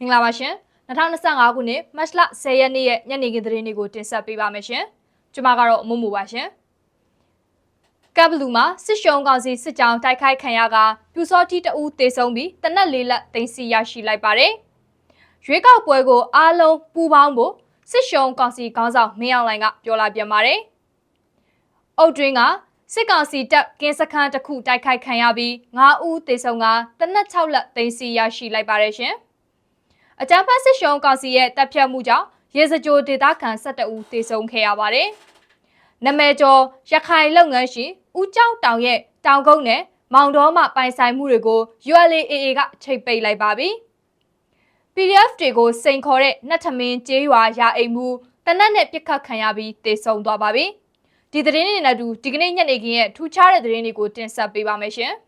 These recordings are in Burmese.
မင်္ဂလာပါရှင်2025ခုနှစ်မတ်လ10ရက်နေ့ရဲ့ညနေခင်းသတင်းတွေကိုတင်ဆက်ပေးပါမယ်ရှင်ကျွန်မကတော့မုံမူပါရှင်ကပ်ဘလူးမှာစစ်ရှုံကောင်စီစစ်ကြောင်းတိုက်ခိုက်ခံရကပြူစောတိတဦးတေဆုံးပြီးတနက်လေးလက်သိမ်းဆီရရှိလိုက်ပါတယ်ရွေးကောက်ပွဲကိုအားလုံးပူးပေါင်းဖို့စစ်ရှုံကောင်စီခေါင်းဆောင်မင်းအောင်လှိုင်ကပြောလာပြန်ပါတယ်အုတ်တွင်းကစစ်ကောင်စီတပ်ကင်းစခန်းတစ်ခုတိုက်ခိုက်ခံရပြီး9ဦးသေဆုံးကတနက်6လက်သိမ်းဆီရရှိလိုက်ပါတယ်ရှင်။ အကြမ်းဖက်စစ်ရှုံးကောင်စီရဲ့တပ်ဖြတ်မှုကြောင့်ရေစကြိုဒေသခံ17ဦးသေဆုံးခဲ့ရပါတယ်။နမဲကျော်ရခိုင်လုပ်ငန်းရှင်ဦးကျောင်းတောင်ရဲ့တောင်ကုန်းနဲ့မောင်တော်မှပိုင်ဆိုင်မှုတွေကို ULAA ကချိတ်ပိတ်လိုက်ပါပြီ။ PDF တွေကိုစိန်ခေါ်တဲ့နှက်ထမင်းကျေးရွာရာအိမ်မှုတနက်နဲ့ပြစ်ခတ်ခံရပြီးတေဆုံးသွားပါပြီ။ဒီသတင်းတွေနဲ့အတူဒီကနေ့ညနေခင်းရဲ့ထူးခြားတဲ့သတင်းတွေကိုတင်ဆက်ပေးပါမယ်ရှင်။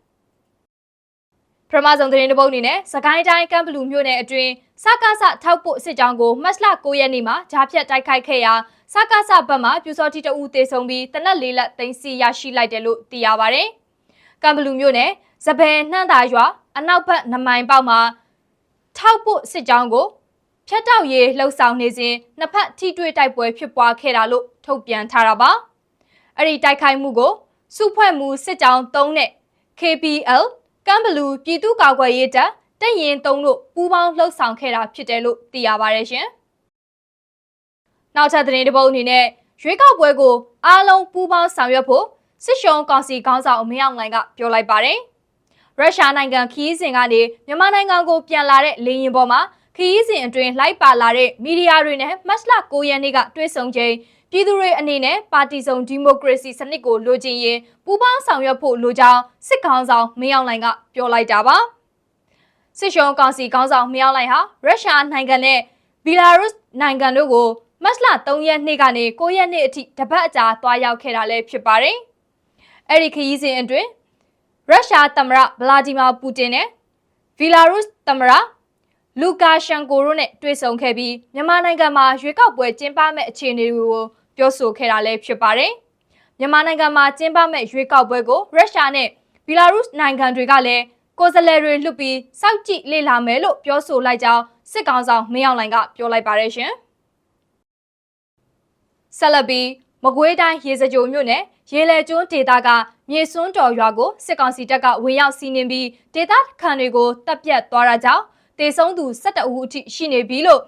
ပထမဆုံးသတင်းတစ်ပုဒ်အနေနဲ့စကိုင်းတိုင်းကမ်ဘလူမြို့နယ်အတွင်းစကားဆထောက်ပို့စစ်ကြောင်းကိုမတ်လ9ရက်နေ့မှာဂျားဖြတ်တိုက်ခိုက်ခဲ့ရာစကားဆဘက်မှပြူစောတိတအူတေဆုံးပြီးတနက်လေးလက်သိမ်းဆီရရှိလိုက်တယ်လို့သိရပါဗျ။ကမ်ဘလူမြို့နယ်စပယ်နှမ်းသာရွာအနောက်ဘက်နမိုင်ပေါက်မှာထောက်ပို့စစ်ကြောင်းကိုဖြတ်တောက်ရေးလှုပ်ဆောင်နေစဉ်နှစ်ဖက်ထိတွေ့တိုက်ပွဲဖြစ်ပွားခဲ့တာလို့ထုတ်ပြန်ထားတာပါ။အဲ့ဒီတိုက်ခိုက်မှုကိုစုဖွဲ့မှုစစ်ကြောင်း3နဲ့ KPL ကမ်ဘလူးပြည်သူ့ကာကွယ်ရေးတပ်တပ်ရင်3တို့ပူးပေါင်းလှုပ်ဆောင်ခဲ့တာဖြစ်တယ်လို့သိရပါတယ်ရှင်။နောက်ထပ်သတင်းတစ်ပုဒ်အနေနဲ့ရွေးကောက်ပွဲကိုအားလုံးပူးပေါင်းဆောင်ရွက်ဖို့စစ်ရှုံးကောင်စီခေါင်းဆောင်အမေအောင်လိုင်ကပြောလိုက်ပါတယ်။ရုရှားနိုင်ငံခီးစဉ်ကနေမြန်မာနိုင်ငံကိုပြန်လာတဲ့လေယာဉ်ပေါ်မှာခီးစဉ်အတွင်းလိုက်ပါလာတဲ့မီဒီယာတွေနဲ့မတ်လ9ရက်နေ့ကတွေ့ဆုံချိန် ပြည်သူတွေအနေနဲ့ပါတီစုံဒီမိုကရေစီစနစ်ကိုလိုချင်ရင်ပူးပေါင်းဆောင်ရွက်ဖို့လိုကြောင်းစစ်ခေါင်းဆောင်မင်းအောင်လှိုင်ကပြောလိုက်တာပါစစ်ရှုံးကောင်စီခေါင်းဆောင်မင်းအောင်လှိုင်ဟာရုရှားနိုင်ငံနဲ့ဘီလာရုစ်နိုင်ငံတို့ကိုမတ်လ3ရက်နေ့ကနေ9ရက်နေ့အထိတပတ်အကြာသွားရောက်ခဲ့တာလည်းဖြစ်ပါတယ်အဲ့ဒီခရီးစဉ်အတွင်းရုရှားသမ္မတဗလာဒီမာပူတင်နဲ့ဘီလာရုစ်သမ္မတလူကာရှန်ကိုတို့နဲ့တွေ့ဆုံခဲ့ပြီးမြန်မာနိုင်ငံမှာရွေးကောက်ပွဲကျင်းပမဲ့အခြေအနေတွေကို ပြောဆိုခဲ့တာလည်းဖြစ်ပါတယ်။မြန်မာနိုင်ငံမှာကျင်းပမဲ့ရွေးကောက်ပွဲကိုရုရှားနဲ့ဘီလာရုစ်နိုင်ငံတွေကလည်းကိုယ်စားလှယ်တွေလွှတ်ပြီးစောင့်ကြည့်လေ့လာမယ်လို့ပြောဆိုလိုက်ကြောင်းစစ်ကောင်ဆောင်မင်းအောင်လှိုင်ကပြောလိုက်ပါတယ်ရှင်။ဆက်လက်ပြီးမကွေးတိုင်းရေစကြိုမြို့နယ်ရေလေကျွန်းဒေသကမြေစွန်းတော်ရွာကိုစစ်ကောင်စီတပ်ကဝင်ရောက်စီးနင်းပြီးဒေသခံတွေကိုတပ်ပြတ်သွားတာကြောင့်တေဆုံးသူ12ဦးအထိရှိနေပြီလို့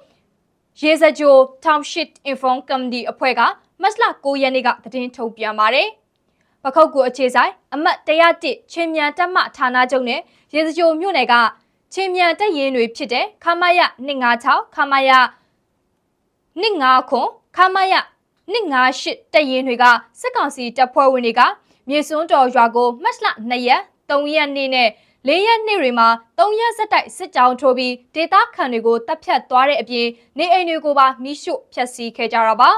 ရေစကြို Township Inform Committee အဖွဲ့ကမတ်လ9ရက်နေ့ကသတင်းထုတ်ပြန်ပါတယ်။ပခုတ်ကူအခြေဆိုင်အမတ်101ချင်းမြန်တက်မှဌာနချုပ်နဲ့ရေစကြိုမြို့နယ်ကချင်းမြန်တက်ရင်တွေဖြစ်တဲ့ခမရ256ခမရ25ခွန်ခမရ258တက်ရင်တွေကစစ်ကောင်စီတပ်ဖွဲ့ဝင်တွေကမြေစွန်းတော်ရွာကိုမတ်လ2ရက်3ရက်နေ့နဲ့ ၄ရက်နေ့တွေမှာ၃ရက်ဆက်တိုက်စစ်ကြောင်းထိုးပြီးဒေသခံတွေကိုတပ်ဖြတ်သွားတဲ့အပြင်နေအိမ်တွေကိုပါမိရှို့ဖျက်ဆီးခဲ့ကြတာပါ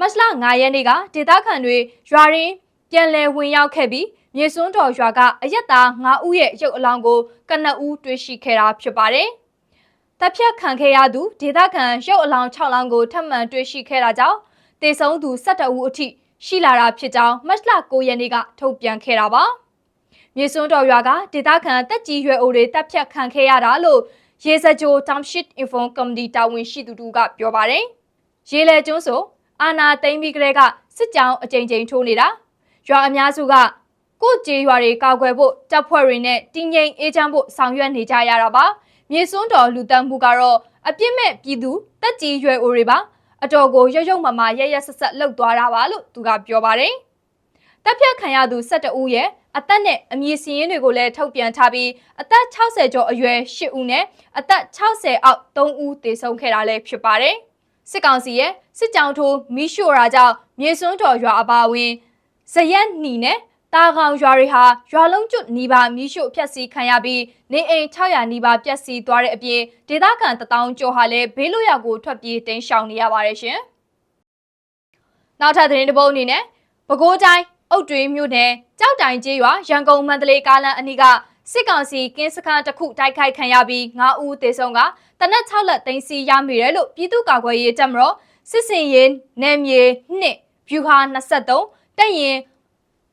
မတ်လ9ရက်နေ့ကဒေသခံတွေရွာရင်းပြန်လည်ဝင်ရောက်ခဲ့ပြီးမြေစွန်းတော်ရွာကအရက်သား9ဦးရဲ့ရုပ်အလောင်းကိုကနဦးတွေ့ရှိခဲ့တာဖြစ်ပါတယ်တပ်ဖြတ်ခံခဲ့ရသူဒေသခံရုပ်အလောင်း6လောင်းကိုထပ်မံတွေ့ရှိခဲ့တာကြောင့်တေဆုံးသူ12ဦးအထိရှိလာတာဖြစ်ကြောင်းမတ်လ9ရက်နေ့ကထုတ်ပြန်ခဲ့တာပါ မြေစွန်းတော်ရွာကဒေသခံတက်ကြီးရွယ်အိုတွေတပ်ဖြတ်ခံခဲ့ရတာလို့ရေစကြို Township Inform Committee တာဝန်ရှိသူတို့ကပြောပါတယ်။ရေလေကျွန်းဆိုအာနာသိမ့်ပြီးကလေးကစစ်ကြောင်းအကြိမ်ကြိမ်ထိုးနေတာရွာအများစုကကိုကြေးရွာတွေကောက်ွယ်ဖို့တပ်ဖွဲ့တွေနဲ့တင်းငိမ်အေးချမ်းဖို့ဆောင်ရွက်နေကြရတာပါ။မြေစွန်းတော်လူတန်းမှုကတော့အပြစ်မဲ့ပြည်သူတက်ကြီးရွယ်အိုတွေပါအတော်ကိုရုပ်ရုပ်မမရရဆက်ဆက်လှုပ်သွားတာပါလို့သူကပြောပါတယ်။ တပ်ဖြတ်ခံရသူ12ဦးရဲ့အသက်နဲ့အမည်စည်ရင်းတွေကိုလည်းထုတ်ပြန်ထားပြီးအသက်60ကျော်အရွယ်10ဦးနဲ့အသက်60အောက်3ဦးသေဆုံးခဲ့တာလည်းဖြစ်ပါတယ်။စစ်ကောင်စီရဲ့စစ်ကြောင်းထိုးမီးရှို့ရာကြောင့်မြေစွန်းတော်ရွာအပါအဝင်ဇရက်နီနဲ့တာကောင်ရွာတွေဟာရွာလုံးကျွတ်နီးပါးမီးရှို့ဖျက်ဆီးခံရပြီးနေအိမ်600နီးပါးပျက်စီးသွားတဲ့အပြင်ဒေသခံတထောင်ကျော်ဟာလည်းဘေးလွတ်ရာကိုထွက်ပြေးတိမ်းရှောင်နေရပါတယ်ရှင်။နောက်ထပ်သတင်းတစ်ပုဒ်အနေနဲ့ပဲခူးတိုင်း အုတ်တွင်းမြို့နယ်ကြောက်တိုင်ကျေးရွာရန်ကုန်မန္တလေးကားလမ်းအနီးကစစ်ကောင်စီကင်းစခန်းတစ်ခုတိုက်ခိုက်ခံရပြီး9ဦးသေဆုံးကတနက်6လက်သိမ်းဆီးရမိတယ်လို့ပြည်သူ့ကာကွယ်ရေးတပ်မတော်စစ်စင်ရေးနယ်မြေ2ဗျူဟာ23တပ်ရင်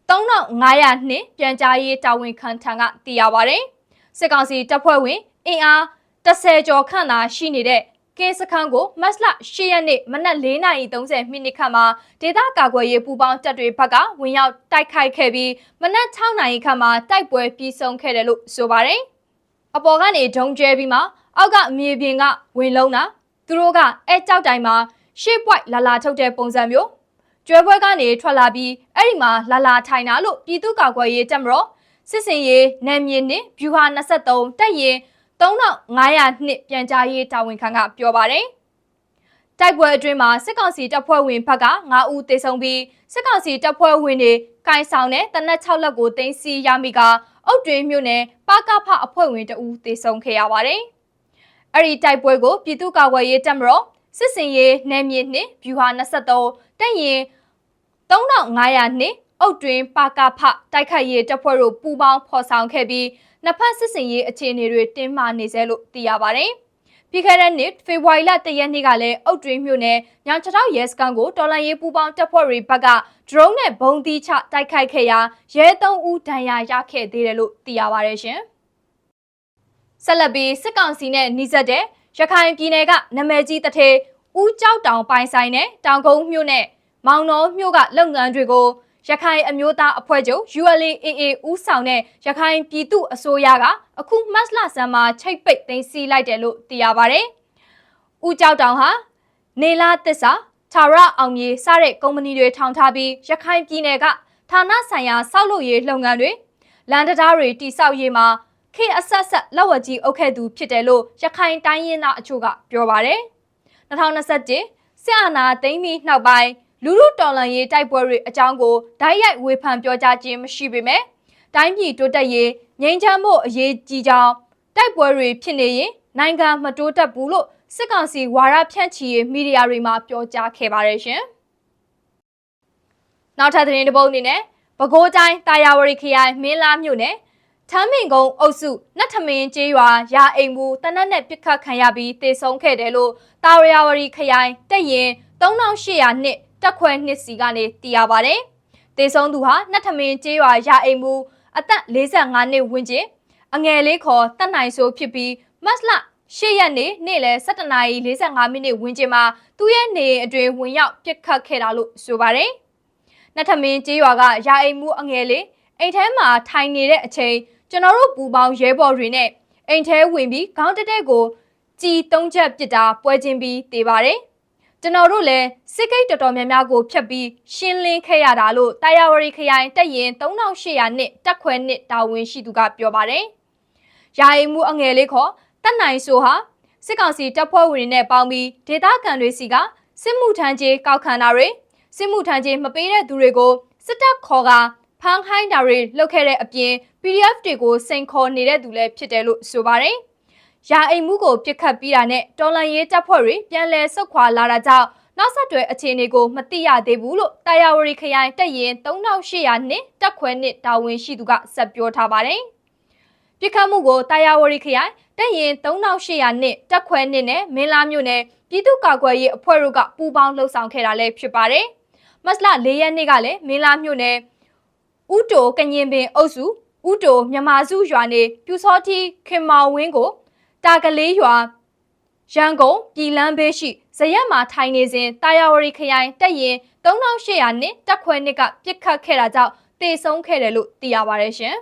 3500နှစ်ပြန်ကြားရေးတာဝန်ခံထံကသိရပါဗျ။စစ်ကောင်စီတပ်ဖွဲ့ဝင်အင်အား30ကျော်ခန့်သာရှိနေတဲ့ ကင်းစခန်းကိုမတ်လ10ရက်နေ့မနက်4:30မိနစ်ခန့်မှာဒေသကာကွယ်ရေးပူးပေါင်းတပ်တွေဘက်ကဝင်ရောက်တိုက်ခိုက်ခဲ့ပြီးမနက်6နာရီခန့်မှာတိုက်ပွဲပြီးဆုံးခဲ့တယ်လို့ဆိုပါတယ်။အပေါ်ကနေဒုံကျဲပြီးမှအောက်ကမြေပြင်ကဝင်လုံးတာသူတို့ကအဲကြောက်တိုင်မှာရှေ့ပွိုက်လာလာထုတ်တဲ့ပုံစံမျိုးကျွဲပွဲကနေထွက်လာပြီးအဲ့ဒီမှာလာလာထိုင်တာလို့ပြည်သူ့ကာကွယ်ရေးတပ်မတော်စစ်စင်ရေးနယ်မြေနှင့်ဗျူဟာ23တက်ရင် 3500နှစ်ပြန်ကြားရေးတာဝန်ခံကပြောပါတယ်။တိုက်ပွဲအတွင်းမှာစစ်ကောင်စီတပ်ဖွဲ့ဝင်ဘက်က9ဦးသေဆုံးပြီးစစ်ကောင်စီတပ်ဖွဲ့ဝင်တွေကင်ဆောင်တဲ့တနက်6လက်ကိုတင်စီရမိကအုတ်တွင်းမြို့နယ်ပါကဖအဖွဲ့ဝင်တဦးသေဆုံးခဲ့ရပါတယ်။အဲ့ဒီတိုက်ပွဲကိုပြည်သူ့ကာကွယ်ရေးတပ်မတော်စစ်စင်ရေးနယ်မြေနှင့်ဗျူဟာ23တက်ရင်3500နှစ်အုတ်တွင်းပါကဖတိုက်ခိုက်ရေးတပ်ဖွဲ့တို့ပူးပေါင်းဖော်ဆောင်ခဲ့ပြီး နှစ်ဖက်စစ်စင်ရေးအခြေအနေတွေတင်းမာနေစေလို့သိရပါတယ်။ပြီးခဲ့တဲ့နှစ်ဖေဖော်ဝါရီလ၁ရက်နေ့ကလည်းအုတ်တွင်းမြို့နယ်ညောင်ချောက်ရဲစခန်းကိုတော်လန်ရေးပူးပေါင်းတပ်ဖွဲ့တွေဘက်ကဒရုန်းနဲ့ဘုံသီးချတိုက်ခိုက်ခဲ့ရာရဲ၃ဦးဒဏ်ရာရခဲ့သေးတယ်လို့သိရပါတယ်ရှင်။ဆက်လက်ပြီးစစ်ကောင်စီနဲ့နှိစက်တဲ့ရခိုင်ပြည်နယ်ကနမယ်ကြီးတထေဦးကြောက်တောင်ပိုင်ဆိုင်နဲ့တောင်ကုန်းမြို့နဲ့မောင်တော်မြို့ကလုပ်ငန်းတွေကို ရခိုင်အမျိုးသားအဖွဲ့ချုပ် ULAAA ဦးဆောင်တဲ့ရခိုင်ပြည်သူအစိုးရကအခုမတ်လဆန်းမှာချိတ်ပိတ်သိမ်းဆီးလိုက်တယ်လို့သိရပါဗျ။ဦးကြောက်တောင်ဟာနေလာသစ္စာထာဝရအောင်မြေစတဲ့ကုမ္ပဏီတွေထောင်ထားပြီးရခိုင်ပြည်နယ်ကဌာနဆိုင်ရာစောက်လုပ်ရေးလုပ်ငန်းတွေလန်တတားတွေတိစောက်ရေးမှာခေအဆက်ဆက်လက်ဝတ်ကြီးအုပ်ခဲ့သူဖြစ်တယ်လို့ရခိုင်တိုင်းရင်းသားအချို့ကပြောပါတယ်။2021စစ်အာဏာသိမ်းပြီးနောက်ပိုင်း လူလူတော်လန်ရေးတိုက်ပွဲတွေအကြောင်းကိုဓာတ်ရိုက်ဝေဖန်ပြောကြားခြင်းမရှိပေမဲ့တိုင်းပြည်တိုးတက်ရေးငြိမ်းချမ်းမှုအရေးကြီးကြောင်းတိုက်ပွဲတွေဖြစ်နေရင်နိုင်ငံမတိုးတက်ဘူးလို့စစ်ကောင်စီဝါရဖြန့်ချီရေးမီဒီယာတွေမှာပြောကြားခဲ့ပါတယ်ရှင်။နောက်ထပ်သတင်းတစ်ပုဒ်အနေနဲ့ပဲခူးတိုင်းတာယာဝတီခရိုင်မင်းလာမြို့နယ်ထမ်းမင်ကုန်းအုပ်စုနတ်ထမင်းကျေးရွာရာအိမ်မူတနက်နဲ့ပြစ်ခတ်ခံရပြီးတေဆုံးခဲ့တယ်လို့တာယာဝတီခရိုင်တက်ရင်3800နှစ် တက်ခွဲနှစ်စီကနေသိရပါဗျ။တေဆုံးသူဟာနတ်ထမင်းကျေးရွာရာအိမ်မူအသက်45နှစ်ဝန်းကျင်အငယ်လေးခေါ်တက်နိုင်ဆိုဖြစ်ပြီးမတ်လရှေ့ရက်နေ့နေ့လယ်7:45မိနစ်ဝန်းကျင်မှာသူ့ရဲ့နေအတွင်ဝင်ရောက်ပြစ်ခတ်ခဲ့တာလို့ဆိုပါတယ်။နတ်ထမင်းကျေးရွာကရာအိမ်မူအငယ်လေးအိမ်ထဲမှာထိုင်နေတဲ့အချိန်ကျွန်တော်တို့ပူပေါင်းရဲဘော်တွေနဲ့အိမ်ထဲဝင်ပြီးခေါင်းတက်တဲ့ကိုကြည်သုံးချက်ပစ်တာပွဲချင်းပြီးတေးပါတယ်။ ကျွန်တော်တို့လည်းစစ်ကိတ်တော်တော်များများကိုဖျက်ပြီးရှင်းလင်းခဲ့ရတာလို့တာယာဝရီခရိုင်တက်ရင်3800နှစ်တက်ခွဲနှစ်တာဝန်ရှိသူကပြောပါတယ်။ယာယီမှုအငယ်လေးခေါ်တက်နိုင်ဆိုဟာစစ်ကောင်စီတပ်ဖွဲ့ဝင်တွေနဲ့ပေါင်းပြီးဒေသခံတွေစီကစစ်မှုထမ်းကြေးကောက်ခံတာတွေစစ်မှုထမ်းကြေးမပေးတဲ့သူတွေကိုစစ်တပ်ခေါ်ကဖမ်းခိုင်းတာတွေလုပ်ခဲ့တဲ့အပြင် PDF တွေကိုစိန်ခေါ်နေတဲ့သူလည်းဖြစ်တယ်လို့ဆိုပါတယ်။ ရာအိမ်မှုကိုပြစ်ခတ်ပြီးတာနဲ့တော်လန်ရေးတပ်ဖွဲ့တွေပြန်လည်ဆုတ်ခွာလာတာကြောင့်နောက်ဆက်တွဲအခြေအနေကိုမသိရသေးဘူးလို့တာယာဝရီခရိုင်တက်ရင်3800နှစ်တက်ခွဲနှစ်တာဝန်ရှိသူကဆက်ပြောထားပါတယ်။ပြစ်ခတ်မှုကိုတာယာဝရီခရိုင်တက်ရင်3800နှစ်တက်ခွဲနှစ်နဲ့မင်းလာမြို့နယ်ပြည်သူ့ကာကွယ်ရေးအဖွဲ့တို့ကပူးပေါင်းလှုပ်ဆောင်ခဲ့တာလည်းဖြစ်ပါတယ်။မတ်လ၄ရက်နေ့ကလည်းမင်းလာမြို့နယ်ဥတိုကညင်ပင်အုပ်စုဥတိုမြမာစုရွာနေပြူစောတိခင်မောင်ဝင်းကို တာကလေးရွာရန်ကုန်ပြည်လန်းဘေးရှိဇရက်မှာထိုင်နေစဉ်တာယာဝရီခရိုင်တက်ရင်3800နှစ်တက်ခွဲနှစ်ကပြစ်ခတ်ခဲ့တာကြောင့်တေဆုံးခဲ့တယ်လို့သိရပါတယ်ရှင်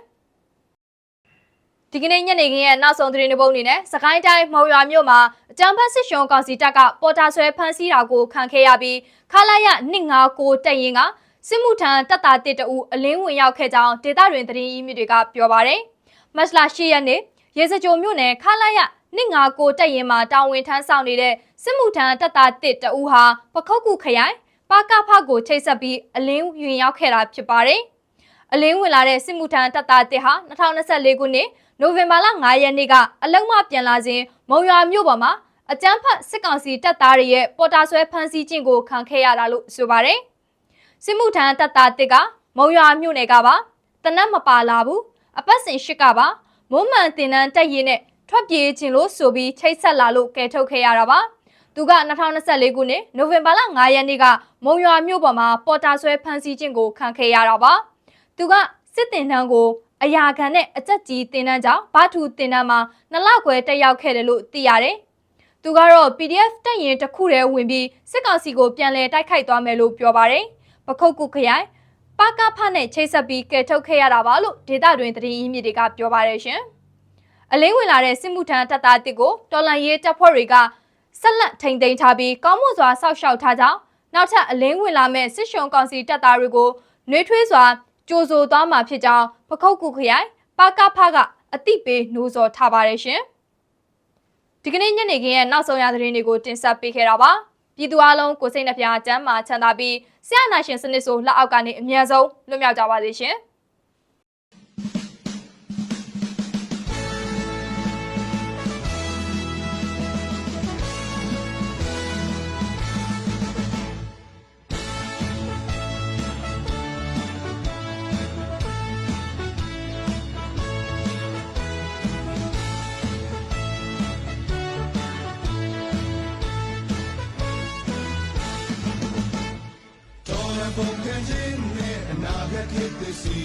ဒီကနေ့ညနေခင်းရဲ့နောက်ဆုံးသတင်းတစ်ပုဒ်အနေနဲ့စကိုင်းတိုင်းမော်ရွာမြို့မှာအကြံဖတ်စစ်ရှင်ကောင်စီတပ်ကပေါ်တာဆွဲဖမ်းဆီးတာကိုခံခဲ့ရပြီးခလာရ159တက်ရင်ကစစ်မှုထမ်းတပ်သားတစ်တအူအလင်းဝင်ရောက်ခဲ့ကြောင်းဒေသတွင်သတင်းရင်းမြစ်တွေကပြောပါတယ်။မတ်လ10ရက်နေ့ ရေစကြိုမြို့နယ်ခလာရ159တက်ရင်မှာတာဝန်ထမ်းဆောင်နေတဲ့စစ်မှုထမ်းတပ်သားတစ်တအူဟာပခုတ်ကူခရိုင်ပါကဖကိုချိတ်ဆက်ပြီးအလင်းဝင်ရောက်ခဲ့တာဖြစ်ပါတယ်။အလင်းဝင်လာတဲ့စစ်မှုထမ်းတပ်သားတစ်ဟာ2024ခုနှစ်နိုဝင်ဘာလ9ရက်နေ့ကအလုံးမပြန်လာစဉ်မုံရွာမြို့ပေါ်မှာအကြမ်းဖက်စစ်ကောင်စီတပ်သားတွေရဲ့ပေါ်တာဆွဲဖမ်းဆီးခြင်းကိုခံခဲ့ရတာလို့ဆိုပါတယ်။စစ်မှုထမ်းတပ်သားတစ်ကမုံရွာမြို့နယ်ကပါတနက်မပါလာဘူးအပတ်စဉ်ရှစ်ကပါ မုံမှန်တင်တန်းတက်ရင်နဲ့ထွက်ပြေးခြင်းလို့ဆိုပြီးချိတ်ဆက်လာလို့ကယ်ထုတ်ခဲ့ရတာပါ။သူက2024ခုနှစ်နိုဝင်ဘာလ9ရက်နေ့ကမုံရွာမြို့ပေါ်မှာပေါ်တာဆွဲဖမ်းဆီးခြင်းကိုခံခဲ့ရတာပါ။သူကစစ်တင်တန်းကိုအရာခံနဲ့အကြက်ကြီးတင်တန်းကြောင့်ဘာထူတင်တန်းမှာနှစ်လခွဲတက်ရောက်ခဲ့တယ်လို့သိရတယ်။သူကတော့ PDF တက်ရင်တစ်ခုတည်းဝင်ပြီးစစ်ကောင်စီကိုပြန်လည်တိုက်ခိုက်သွားမယ်လို့ပြောပါတယ်။ပခုတ်ကူခရိုင် ပကဖနဲ့ချိတ်ဆက်ပြီးကယ်ထုတ်ခဲ့ရတာပါလို့ဒေတာတွင်သတင်းရင်းမြစ်တွေကပြောပါတယ်ရှင်။အလင်းဝင်လာတဲ့စစ်မှုထမ်းတပ်သားတစ်ကိုတော်လန်ရေးတပ်ဖွဲ့တွေကဆက်လက်ထိန်သိမ်းထားပြီးကောင်းမွန်စွာစောက်ရှောက်ထားကြောင်းနောက်ထပ်အလင်းဝင်လာမဲ့စစ်ရှုံကောင်စီတပ်သားတွေကိုနှွေးထွေးစွာကြိုးဆိုသွားမှာဖြစ်ကြောင်းပခုတ်ကူခရိုင်ပကဖကအတိပေးနှိုးဆော်ထားပါတယ်ရှင်။ဒီကနေ့ညနေခင်းရဲ့နောက်ဆုံးရသတင်းတွေကိုတင်ဆက်ပေးခဲ့တာပါ။ ပြည်သူအလုံးကိုစိတ်နှပြချမ်းမာချမ်းသာပြီးဆရာနာရှင်စနစ်ဆိုလက်အောက်ကနေအမြဲဆုံးလွတ်မြောက်ကြပါစေရှင်။ အနာဂတ်ခေတ်သစ်စီ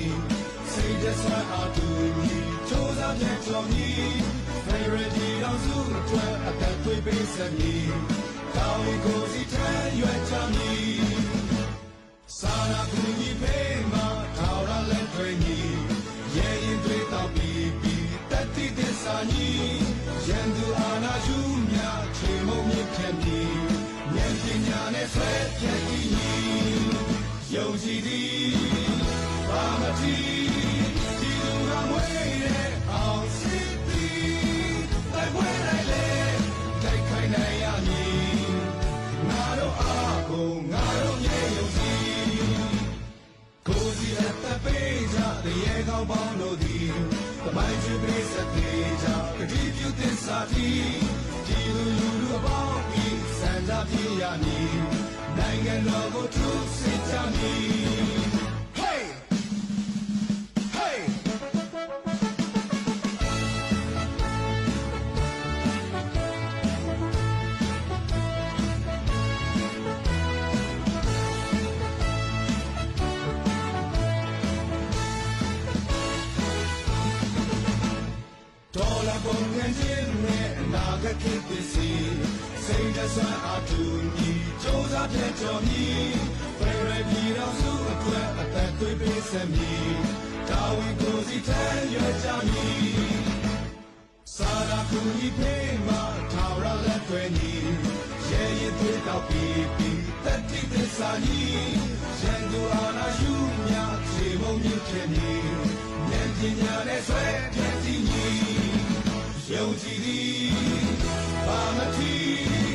စိတ်တဆွမ်းအားတူညီစူးစမ်းပြန်ကြော်ညီဖေရဒီတော်စုအတွက်အသက်သွေးပေးစမည်ကောင်းကိုစီထမ်းရွက်ချမည်စာ တဲ့ရေကောင်းပေါင်းတို့သည်သမိုင်းချစ်ပေးစတဲ့ကြကတိပြုသစ္စာတီဒီလူလူလူအပေါင်းဤစံကြပြရမည်နိုင်ငံတော်ကိုထုစစ်ကြမည် ခံခြင်းနဲ့အနာဂတ်ခေတ်သစ်စီစိတ်တဆွမ်းအားတူညီစူးစမ်းပြန်ကြော်ညီဖေရပြည်တော်စုအတွက်အသက်သွေးပေးစမည်တာဝန်ကိုစီထမ်းရွက်ကြမည်စာရာကူညီပေးမှာထာဝရလက်တွေညီရဲ့ရင်သွေးတောက်ပြီးပြီးတတိသစ္စာညီရန်သူအာနာယူမြခြေမုံမြင့်ဖြစ်မည်ဉာဏ်ပညာနဲ့ဆွဲဖြတ်တည်ညီ ယုံကြည်သည်ဘာမတိ